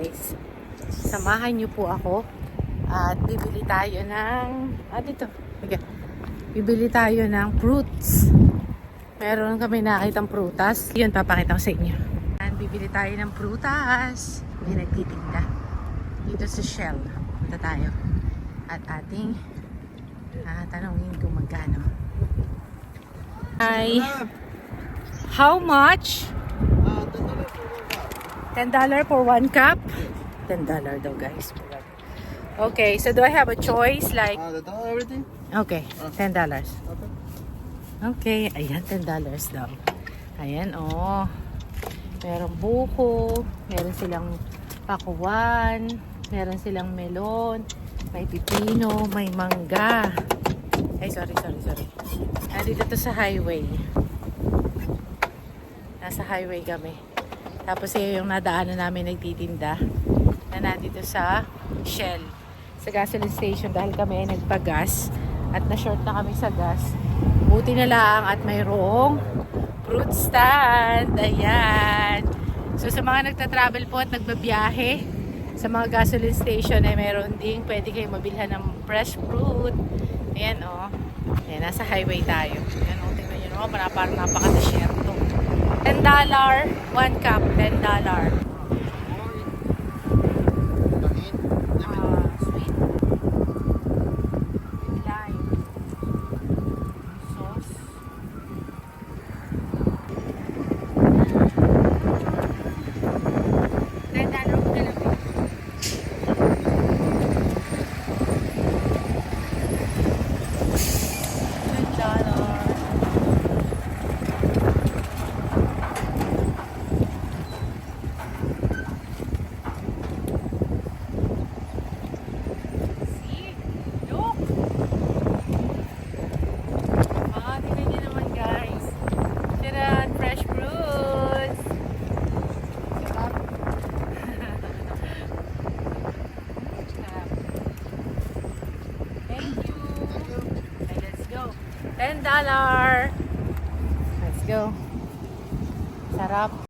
guys. Samahan niyo po ako at bibili tayo ng ah dito. Sige. Bibili tayo ng fruits. Meron kami nakitang prutas. Yun, papakita ko sa inyo. And bibili tayo ng prutas. May nagtitinda. Dito sa Shell. Punta tayo. At ating ah, tanongin kung magkano. Hi. How much? $10 for one cup? $10 daw guys. Okay, so do I have a choice? Like, Ah, the dollar everything? okay, $10. Okay. Okay, ayan, $10 daw. Ayan, oh. Meron buko, meron silang pakuwan, meron silang melon, may pipino, may mangga. Ay, sorry, sorry, sorry. Nandito to sa highway. Nasa highway kami. Tapos yun yung nadaanan namin nagtitinda na nandito sa Shell. Sa gasoline station dahil kami ay nagpagas at na-short na kami sa gas. Buti na lang at mayroong fruit stand. Ayan. So sa mga nagta-travel po at nagbabiyahe sa mga gasoline station ay mayroon ding pwede kayo mabilhan ng fresh fruit. Ayan o. Oh. Ayan, nasa highway tayo. Ayan o, oh, tingnan nyo naman. Para parang napaka-desierto. $10, one cup, $10. Ah, sweet. With lime. Sauce. $10 na lang eh. $10. See? Look! Ah, tingnan niyo naman guys. Tira, fresh fruits. Sarap. Sarap. Thank you. Okay, let's go. $10. Let's go. Sarap.